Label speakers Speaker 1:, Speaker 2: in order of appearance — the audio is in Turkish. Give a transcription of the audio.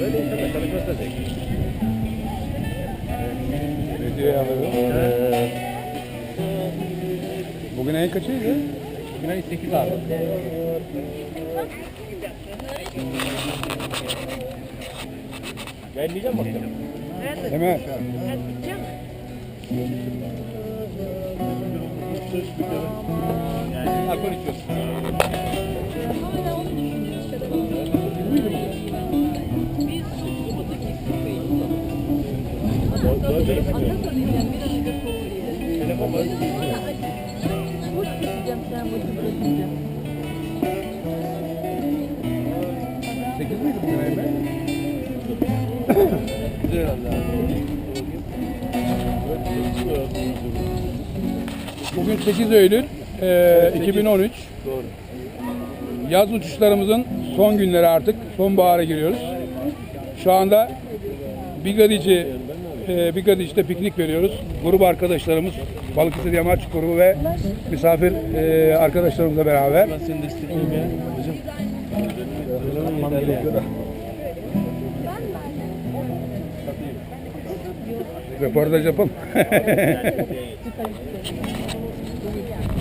Speaker 1: Böyle insanlar tanışmasa da zevkli.
Speaker 2: Ne diyor ya? Bugün ayın kaçıydı?
Speaker 1: Bugün ayı 8 abi. Yayınlayacağım mı?
Speaker 2: Hemen.
Speaker 1: Yani alkol içiyorsun.
Speaker 2: Sekiz miydi bugün ayın be?
Speaker 1: Güzel herhalde.
Speaker 2: Bugün 8 Eylül e, 2013.
Speaker 1: Doğru.
Speaker 2: Yaz uçuşlarımızın son günleri artık. Sonbahara giriyoruz. Şu anda Bigadici e, Bigadici'de piknik veriyoruz. Grup arkadaşlarımız, Balıkesir Yamaç grubu ve misafir e, arkadaşlarımızla beraber.
Speaker 1: Ben seni destekleyeyim ya. Hocam.
Speaker 2: Röportaj yapalım.